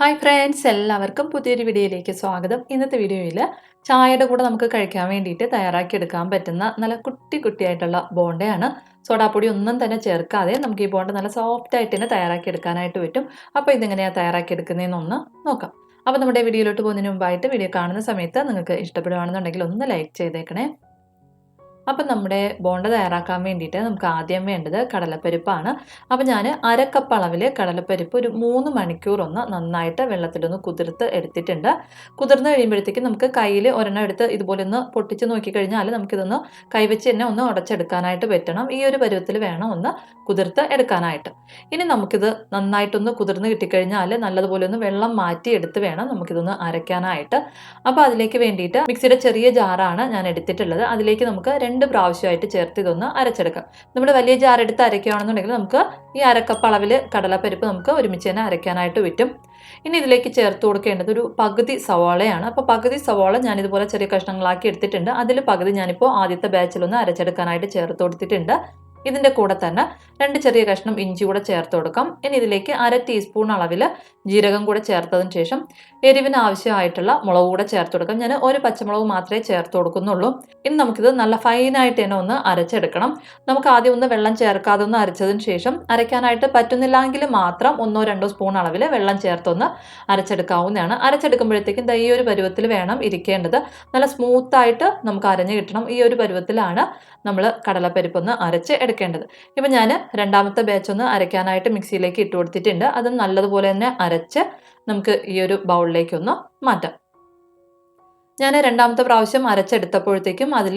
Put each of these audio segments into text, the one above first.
Hi friends എല്ലാവർക്കും പുതിയൊരു വീഡിയോയിലേക്ക് സ്വാഗതം. ഇന്നത്തെ വീഡിയോയിൽ ചായയുടെ കൂടെ നമുക്ക് കഴിക്കാൻ വേണ്ടിയിട്ട് തയ്യാറാക്കിയെടുക്കാൻ പറ്റുന്ന നല്ല കുട്ടി കുട്ടിയായിട്ടുള്ള ബോണ്ടയാണ്. സോഡാപ്പൊടി ഒന്നും തന്നെ ചേർക്കാതെ നമുക്ക് ഈ ബോണ്ട നല്ല സോഫ്റ്റ് ആയിട്ട് തന്നെ തയ്യാറാക്കിയെടുക്കാനായിട്ട് പറ്റും. അപ്പോൾ ഇതെങ്ങനെയാണ് തയ്യാറാക്കി എടുക്കുന്നതെന്നൊന്ന് നോക്കാം. അപ്പോൾ നമ്മുടെ വീഡിയോയിലോട്ട് പോകുന്നതിന് മുമ്പായിട്ട് വീഡിയോ കാണുന്ന സമയത്ത് നിങ്ങൾക്ക് ഇഷ്ടപ്പെടുകയാണെന്നുണ്ടെങ്കിൽ ഒന്ന് ലൈക്ക് ചെയ്തേക്കണേ. അപ്പം നമ്മുടെ ബോണ്ട തയ്യാറാക്കാൻ വേണ്ടിയിട്ട് നമുക്ക് ആദ്യം വേണ്ടത് കടലപ്പരിപ്പാണ്. അപ്പം ഞാൻ അരക്കപ്പ് അളവിൽ കടലപ്പരിപ്പ് ഒരു മൂന്ന് മണിക്കൂർ ഒന്ന് നന്നായിട്ട് വെള്ളത്തിലൊന്ന് കുതിർത്ത് എടുത്തിട്ടുണ്ട്. കുതിർന്ന് കഴിയുമ്പോഴത്തേക്കും നമുക്ക് കയ്യിൽ ഒരെണ്ണം എടുത്ത് ഇതുപോലെ ഒന്ന് പൊട്ടിച്ച് നോക്കിക്കഴിഞ്ഞാൽ നമുക്കിതൊന്ന് കൈവച്ച് തന്നെ ഒന്ന് ഉടച്ചെടുക്കാനായിട്ട് പറ്റണം. ഈ ഒരു പരുവത്തിൽ വേണം ഒന്ന് കുതിർത്ത് എടുക്കാനായിട്ട്. ഇനി നമുക്കിത് നന്നായിട്ടൊന്ന് കുതിർന്ന് കിട്ടിക്കഴിഞ്ഞാൽ നല്ലതുപോലെ ഒന്ന് വെള്ളം മാറ്റി എടുത്ത് വേണം നമുക്കിതൊന്ന് അരയ്ക്കാനായിട്ട്. അപ്പോൾ അതിലേക്ക് വേണ്ടിയിട്ട് മിക്സിയുടെ ചെറിയ ജാറാണ് ഞാൻ എടുത്തിട്ടുള്ളത്. അതിലേക്ക് നമുക്ക് രണ്ട് പ്രാവശ്യമായിട്ട് ചേർത്ത് ഇതൊന്ന് അരച്ചെടുക്കാം. നമ്മൾ വലിയ ജാറെടുത്ത് അരയ്ക്കുകയാണെന്നുണ്ടെങ്കിൽ നമുക്ക് ഈ അരക്കപ്പ് അളവിൽ കടലപ്പരിപ്പ് നമുക്ക് ഒരുമിച്ച് തന്നെ അരയ്ക്കാനായിട്ട് പറ്റും. ഇനി ഇതിലേക്ക് ചേർത്ത് കൊടുക്കേണ്ടത് ഒരു പകുതി സവാളയാണ്. അപ്പോൾ പകുതി സവാള ഞാൻ ഇതുപോലെ ചെറിയ കഷ്ണങ്ങളാക്കി എടുത്തിട്ടുണ്ട്. അതിൽ പകുതി ഞാനിപ്പോൾ ആദ്യത്തെ ബാച്ചിലൊന്ന് അരച്ചെടുക്കാനായിട്ട് ചേർത്ത് കൊടുത്തിട്ടുണ്ട്. ഇതിന്റെ കൂടെ തന്നെ രണ്ട് ചെറിയ കഷ്ണം ഇഞ്ചി കൂടെ ചേർത്ത് കൊടുക്കാം. ഇനി ഇതിലേക്ക് അര ടീസ്പൂൺ അളവിൽ ജീരകം കൂടെ ചേർത്തതിന് ശേഷം എരിവിന് ആവശ്യമായിട്ടുള്ള മുളക് കൂടെ ചേർത്ത് കൊടുക്കാം. ഞാൻ ഒരു പച്ചമുളക് മാത്രമേ ചേർത്ത് കൊടുക്കുന്നുള്ളൂ. ഇനി നമുക്കിത് നല്ല ഫൈനായിട്ട് തന്നെ ഒന്ന് അരച്ചെടുക്കണം. നമുക്ക് ആദ്യം ഒന്ന് വെള്ളം ചേർക്കാതെ ഒന്ന് അരച്ചതിന് ശേഷം അരയ്ക്കാനായിട്ട് പറ്റുന്നില്ലെങ്കിൽ മാത്രം ഒന്നോ രണ്ടോ സ്പൂൺ അളവിൽ വെള്ളം ചേർത്തൊന്ന് അരച്ചെടുക്കാവുന്നതാണ്. അരച്ചെടുക്കുമ്പോഴത്തേക്കും ഈ ഒരു പരുവത്തിൽ വേണം ഇരിക്കേണ്ടത്. നല്ല സ്മൂത്തായിട്ട് നമുക്ക് അരഞ്ഞു കിട്ടണം. ഈ ഒരു പരുവത്തിലാണ് നമ്മൾ കടലപ്പരിപ്പൊന്ന് അരച്ച് എടുക്കേണ്ടത്. ഇപ്പം ഞാൻ രണ്ടാമത്തെ ബാച്ച് ഒന്ന് അരയ്ക്കാനായിട്ട് മിക്സിയിലേക്ക് ഇട്ട് കൊടുത്തിട്ടുണ്ട്. അത് നല്ലതുപോലെ തന്നെ അരച്ച് നമുക്ക് ഈ ഒരു ബൗളിലേക്കൊന്ന് മാറ്റാം. ഞാൻ രണ്ടാമത്തെ പ്രാവശ്യം അരച്ചെടുത്തപ്പോഴത്തേക്കും അതിൽ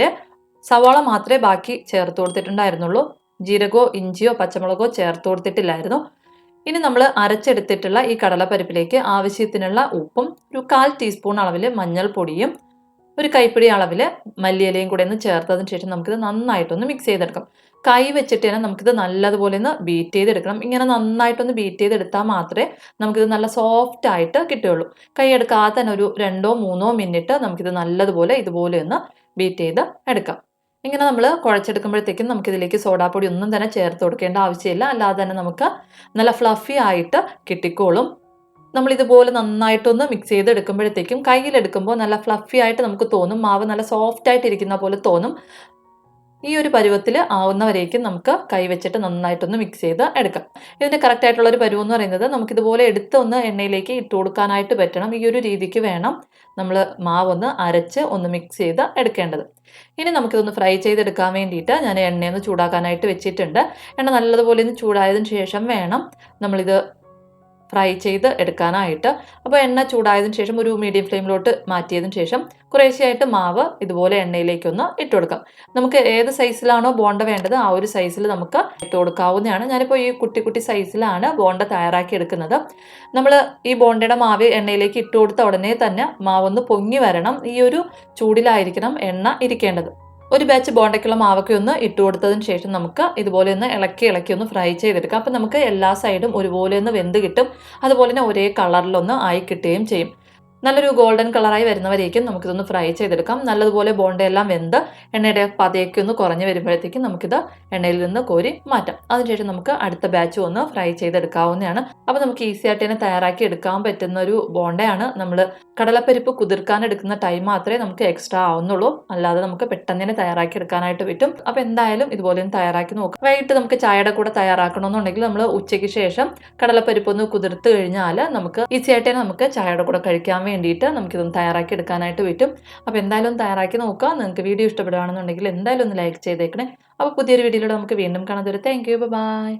സവാള മാത്രമേ ബാക്കി ചേർത്ത് കൊടുത്തിട്ടുണ്ടായിരുന്നുള്ളൂ. ജീരകോ ഇഞ്ചിയോ പച്ചമുളകോ ചേർത്ത് കൊടുത്തിട്ടില്ലായിരുന്നു. ഇനി നമ്മൾ അരച്ചെടുത്തിട്ടുള്ള ഈ കടലപ്പരിപ്പിലേക്ക് ആവശ്യത്തിനുള്ള ഉപ്പും ഒരു കാൽ ടീസ്പൂൺ അളവിൽ മഞ്ഞൾപ്പൊടിയും ഒരു കൈപ്പിടി അളവിൽ മല്ലിയിലയും കൂടെ ഒന്ന് ചേർത്തതിന് ശേഷം നമുക്കിത് നന്നായിട്ടൊന്ന് മിക്സ് ചെയ്തെടുക്കാം കൈ വെച്ചിട്ട് തന്നെ നമുക്കിത് നല്ലതുപോലെ ഒന്ന് ബീറ്റ് ചെയ്തെടുക്കണം. ഇങ്ങനെ നന്നായിട്ടൊന്ന് ബീറ്റ് ചെയ്തെടുത്താൽ മാത്രമേ നമുക്കിത് നല്ല സോഫ്റ്റ് ആയിട്ട് കിട്ടുകയുള്ളൂ. കൈ എടുക്കാതെ തന്നെ ഒരു രണ്ടോ മൂന്നോ മിനിറ്റ് നമുക്കിത് നല്ലതുപോലെ ഇതുപോലെ ഒന്ന് ബീറ്റ് ചെയ്ത് എടുക്കാം. ഇങ്ങനെ നമ്മൾ കുഴച്ചെടുക്കുമ്പോഴത്തേക്കും നമുക്കിതിലേക്ക് സോഡാപ്പൊടി ഒന്നും തന്നെ ചേർത്ത് കൊടുക്കേണ്ട ആവശ്യമില്ല. അല്ലാതെ തന്നെ നമുക്ക് നല്ല ഫ്ലഫി ആയിട്ട് കിട്ടിക്കോളും. നമ്മൾ ഇതുപോലെ നന്നായിട്ടൊന്ന് മിക്സ് ചെയ്ത് എടുക്കുമ്പോഴത്തേക്കും കയ്യിലെടുക്കുമ്പോൾ നല്ല ഫ്ലഫി ആയിട്ട് നമുക്ക് തോന്നും മാവ് നല്ല സോഫ്റ്റ് ആയിട്ട് ഇരിക്കുന്ന പോലെ തോന്നും. ഈ ഒരു പരുവത്തിൽ ആവുന്നവരേക്കും നമുക്ക് കൈവച്ചിട്ട് നന്നായിട്ടൊന്ന് മിക്സ് ചെയ്ത് എടുക്കാം. ഇതിന്റെ കറക്റ്റ് ആയിട്ടുള്ള ഒരു പരുവം എന്ന് പറയുന്നത് നമുക്കിതുപോലെ എടുത്ത് ഒന്ന് എണ്ണയിലേക്ക് ഇട്ട് കൊടുക്കാനായിട്ട് പറ്റണം. ഈ ഒരു രീതിക്ക് വേണം നമ്മൾ മാവൊന്ന് അരച്ച് ഒന്ന് മിക്സ് ചെയ്ത് എടുക്കേണ്ടത്. ഇനി നമുക്കിതൊന്ന് ഫ്രൈ ചെയ്തെടുക്കാൻ വേണ്ടിയിട്ട് ഞാൻ എണ്ണയൊന്ന് ചൂടാക്കാനായിട്ട് വെച്ചിട്ടുണ്ട്. എണ്ണ നല്ലതുപോലെ ഒന്ന് ചൂടായതിനു ശേഷം വേണം നമ്മളിത് ഫ്രൈ ചെയ്ത് എടുക്കാനായിട്ട്. അപ്പോൾ എണ്ണ ചൂടായതിന് ശേഷം ഒരു മീഡിയം ഫ്ലെയിമിലോട്ട് മാറ്റിയതിന് ശേഷം കുറേശ്ശെയായിട്ട് മാവ് ഇതുപോലെ എണ്ണയിലേക്കൊന്ന് ഇട്ട് കൊടുക്കാം. നമുക്ക് ഏത് സൈസിലാണോ ബോണ്ട വേണ്ടത് ആ ഒരു സൈസിൽ നമുക്ക് ഇട്ട് കൊടുക്കാവുന്നതാണ്. ഞാനിപ്പോൾ ഈ കുട്ടി കുട്ടി സൈസിലാണ് ബോണ്ട തയ്യാറാക്കി എടുക്കുന്നത്. നമ്മൾ ഈ ബോണ്ടയുടെ മാവ് എണ്ണയിലേക്ക് ഇട്ട് കൊടുത്ത ഉടനെ തന്നെ മാവൊന്ന് പൊങ്ങി വരണം. ഈ ഒരു ചൂടിലായിരിക്കണം എണ്ണ ഇരിക്കേണ്ടത്. ഒരു ബാച്ച് ബോണ്ടയ്ക്കുള്ള മാവൊക്കെ ഒന്ന് ഇട്ടു കൊടുത്തതിന് ശേഷം നമുക്ക് ഇതുപോലെ ഒന്ന് ഇളക്കി ഇളക്കി ഒന്ന് ഫ്രൈ ചെയ്തെടുക്കാം. അപ്പം നമുക്ക് എല്ലാ സൈഡും ഒരുപോലെ ഒന്ന് വെന്ത് കിട്ടും. അതുപോലെ തന്നെ ഒരേ കളറിലൊന്ന് ആയി കിട്ടുകയും ചെയ്യും. നല്ലൊരു ഗോൾഡൻ കളറായി വരുന്നവരേക്കും നമുക്കിതൊന്ന് ഫ്രൈ ചെയ്തെടുക്കാം. നല്ലതുപോലെ ബോണ്ടയെല്ലാം വെന്ത് എണ്ണയുടെ പതയൊക്കെ ഒന്ന് കുറഞ്ഞു വരുമ്പോഴത്തേക്കും നമുക്കിത് എണ്ണയിൽ നിന്ന് കോരി മാറ്റാം. അതിനുശേഷം നമുക്ക് അടുത്ത ബാച്ച് ഒന്ന് ഫ്രൈ ചെയ്തെടുക്കാവുന്നതാണ്. അപ്പോൾ നമുക്ക് ഈസി ആയിട്ട് തന്നെ തയ്യാറാക്കി എടുക്കാൻ പറ്റുന്ന ഒരു ബോണ്ടയാണ് നമ്മൾ കടലപ്പരിപ്പ് കുതിർക്കാൻ എടുക്കുന്ന ടൈം മാത്രമേ നമുക്ക് എക്സ്ട്രാ ആവുന്നുള്ളൂ. അല്ലാതെ നമുക്ക് പെട്ടെന്ന് തന്നെ തയ്യാറാക്കി എടുക്കാനായിട്ട് പറ്റും. അപ്പോൾ എന്തായാലും ഇതുപോലെ ഒന്ന് തയ്യാറാക്കി നോക്കാം. വൈകിട്ട് നമുക്ക് ചായയുടെ കൂടെ തയ്യാറാക്കണമെന്നുണ്ടെങ്കിൽ നമ്മൾ ഉച്ചയ്ക്ക് ശേഷം കടലപ്പരിപ്പ് ഒന്ന് കുതിർത്ത് കഴിഞ്ഞാൽ നമുക്ക് ഈസി ആയിട്ട് തന്നെ നമുക്ക് ചായയുടെ കൂടെ കഴിക്കാൻ വേണ്ടിയിട്ട് നമുക്കിതൊന്ന് തയ്യാറാക്കി എടുക്കാനായിട്ട് പറ്റും. അപ്പോൾ എന്തായാലും തയ്യാറാക്കി നോക്കുക. നിങ്ങൾക്ക് വീഡിയോ ഇഷ്ടപ്പെടുകയാണെന്നുണ്ടെങ്കിൽ എന്തായാലും ഒന്ന് ലൈക്ക് ചെയ്തേക്കണേ. അപ്പോൾ പുതിയൊരു വീഡിയോയിലൂടെ നമുക്ക് വീണ്ടും കാണാൻ തരും താങ്ക് യു ബൈ